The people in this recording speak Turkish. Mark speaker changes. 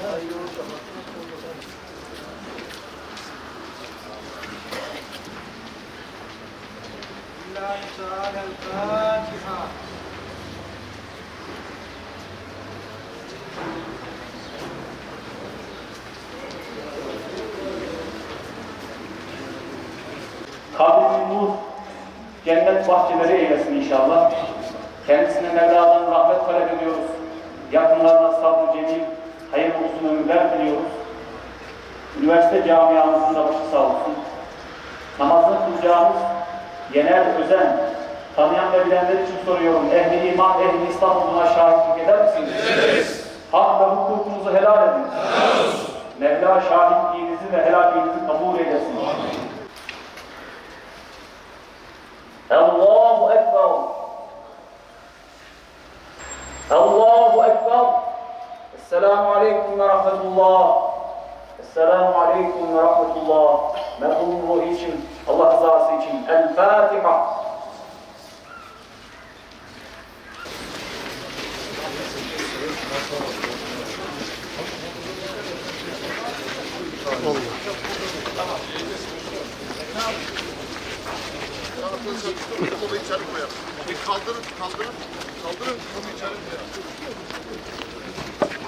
Speaker 1: الله تعالى الفاتحة
Speaker 2: Kabrimiz cennet bahçeleri eylesin inşallah. Uzun ömürler diliyoruz. Üniversite camiamızın da başı sağ olsun. Namazını kılacağımız Yener Özen, tanıyan ve bilenler için soruyorum. Ehli iman, ehli İslam olduğuna şahitlik eder misiniz? Ederiz. Hak ve hukukunuzu helal edin. Mevla şahitliğinizi ve helalliğinizi kabul eylesin. Allahu Ekber. Allahu Ekber. Esselamu Aleyküm ve Rahmetullah. Esselamu Aleyküm ve Rahmetullah. Merhumun ruhu için, Allah rızası için. El Fatiha.
Speaker 3: Kolu içeri koyalım. Bir kaldırın, kaldırın. Kaldırın, kolu içeri koyalım.